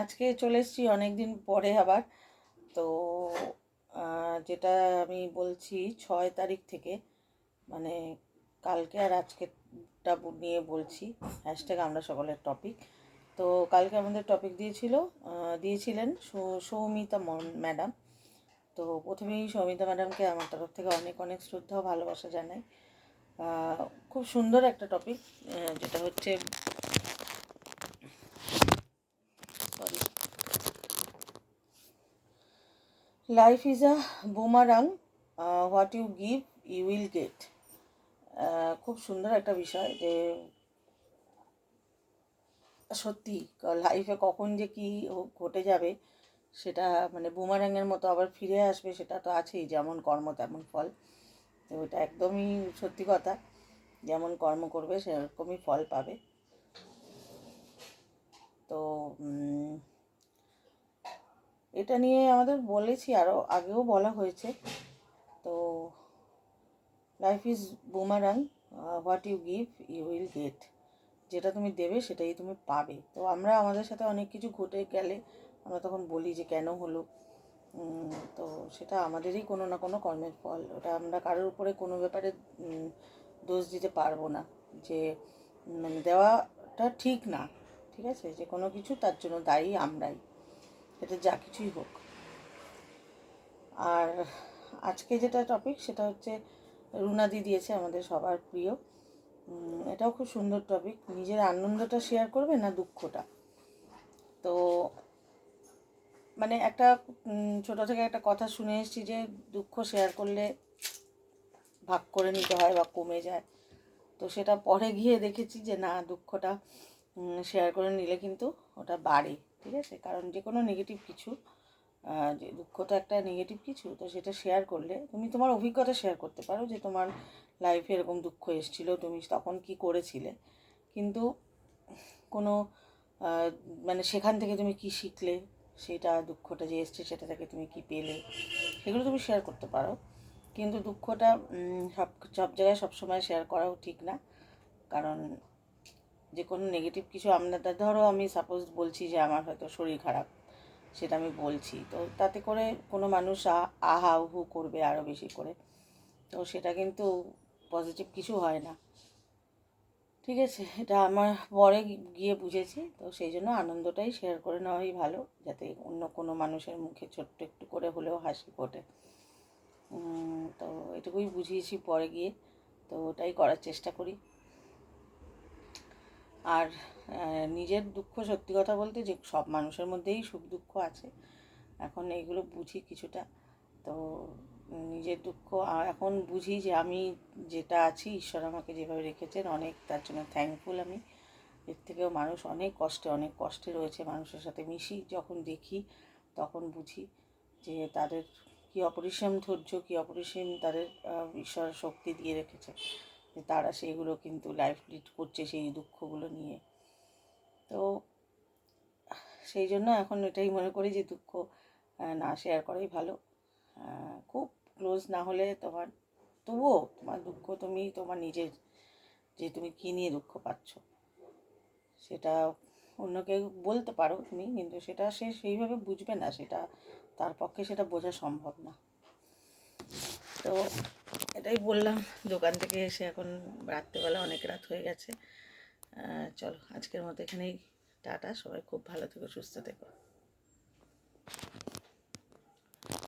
আজকে চলে এসেছি অনেক দিন পরে আবার। তো যেটা আমি বলছি ছয় তারিখ থেকে মানে কালকে আর আজকেরটা নিয়ে বলছি হ্যাশট্যাগ আমরা সকলের টপিক তো কালকে আমাদের টপিক দিয়েছিল দিয়েছিলেন সৌমিতা ম্যাডাম তো প্রথমেই সৌমিতা ম্যাডামকে আমার তরফ থেকে অনেক অনেক শ্রদ্ধা ভালোবাসা জানাই। খুব সুন্দর একটা টপিক যেটা হচ্ছে life is a boomerang what you give you will get খুব সুন্দর একটা বিষয় যে সত্যি লাইফে কখন যে কি ঘটে যাবে, সেটা মানে বুমারাঙের মতো আবার ফিরে আসবে, সেটা তো আছেই, যেমন কর্ম তেমন ফল। তো ওটা একদমই সত্যি কথা, যেমন কর্ম করবে, সেরকমই ফল পাবে তো উম, এটা নিয়ে আমাদের বলেছি আরও আগেও বলা হয়েছে। তো life is boomerang what you give you will get যেটা তুমি দেবে, সেটাই তুমি পাবে। তো আমরা আমাদের সাথে অনেক কিছু ঘটে গেলে, আমরা তখন বলি যে কেন হলো। তো সেটা আমাদেরই কোনো না কোনো কর্মের ফল। ওটা আমরা কারোর উপরে কোনো ব্যাপারে দোষ দিতে পারব না। যে মানে দেওয়াটা ঠিক না। ঠিক আছে? যে কোনো কিছু তার জন্য দায়ী আমরাই। সেটা যা কিছুই হোক। আর আজকে যেটা টপিক সেটা হচ্ছে রুনাদি দিয়েছে আমাদের সবার প্রিয়। এটাও খুব সুন্দর টপিক নিজের আনন্দটা শেয়ার করবে না দুঃখটা? তো মানে একটা ছোট থেকে একটা কথা শুনে এসেছি যে দুঃখ শেয়ার করলে ভাগ করে নিতে হয় বা কমে যায়। তো সেটা পরে গিয়ে দেখেছি যে না, দুঃখটা শেয়ার করে নিলে কিন্তু ওটা বাড়ে। ঠিক আছে? কারণ যে কোনো নেগেটিভ কিছু যে দুঃখটা একটা নেগেটিভ কিছু, তো সেটা শেয়ার করলে তুমি তোমার অভিজ্ঞতা শেয়ার করতে পারো যে তোমার লাইফে এরকম দুঃখ এসেছিল, তুমি তখন কি করেছিলে? কিন্তু কোনো মানে সেখান থেকে তুমি কি শিখলে? সেটা, দুঃখটা যে এসছে সেটা থেকে তুমি কি পেলে? সেগুলো তুমি শেয়ার করতে পারো। কিন্তু দুঃখটা সব সব জায়গায় সবসময় শেয়ার করাও ঠিক না। কারণ যে কোনো নেগেটিভ কিছু আপনাদের ধরো আমি সাপোজ বলছি যে আমার হয়তো শরীর খারাপ, সেটা আমি বলছি। তো তাতে করে কোনো মানুষ আহা উহু করবে আরও বেশি করে। তো সেটা কিন্তু পজিটিভ কিছু হয় না। ঠিক আছে, এটা আমার পরে গিয়ে বুঝেছি। তো সেই জন্য আনন্দটাই শেয়ার করে নেওয়াই ভালো, যাতে অন্য কোনো মানুষের মুখে ছোট্ট একটু করে হলেও হাসি ফোটে। তো এটুকুই বুঝিয়েছি পরে গিয়ে। তো ওটাই করার চেষ্টা করি। আর নিজের দুঃখ সত্যি কথা বলতে যে সব মানুষের মধ্যেই সুখ দুঃখ আছে, এখন এইগুলো বুঝি কিছুটা। তো নিজের দুঃখ এখন বুঝি যে আমি যেটা আছি, ঈশ্বর আমাকে যেভাবে রেখেছেন অনেক, তার জন্য থ্যাঙ্কফুল আমি। এর থেকেও মানুষ অনেক কষ্টে অনেক কষ্টে রয়েছে মানুষের সাথে মিশি, যখন দেখি তখন বুঝি যে তাদের কী অপরিসীম ধৈর্য, কী অপরিসীম তাদের ঈশ্বর শক্তি দিয়ে রেখেছে। তারা সেইগুলো কিন্তু লাইফ লিড করছে সেই দুঃখগুলো নিয়ে। তো সেই জন্য এখন এটাই মনে করি যে দুঃখ না শেয়ার করাই ভালো। খুব ক্লোজ না হলে তোমার, তবুও তোমার দুঃখ তুমি, তোমার নিজের যে তুমি কী নিয়ে দুঃখ পাচ্ছ, সেটা অন্য কেউ বলতে পারো তুমি, কিন্তু সেটা সে সেইভাবে বুঝবে না, সেটা তার পক্ষে সেটা বোঝা সম্ভব না। তো এটাই বললাম, দোকান থেকে এসে এখন রাত্রেবেলা অনেক রাত হয়ে গেছে। চলো, আজকের মতো এখানেই টাটা, সবাই খুব ভালো থেকো, সুস্থ থেকো।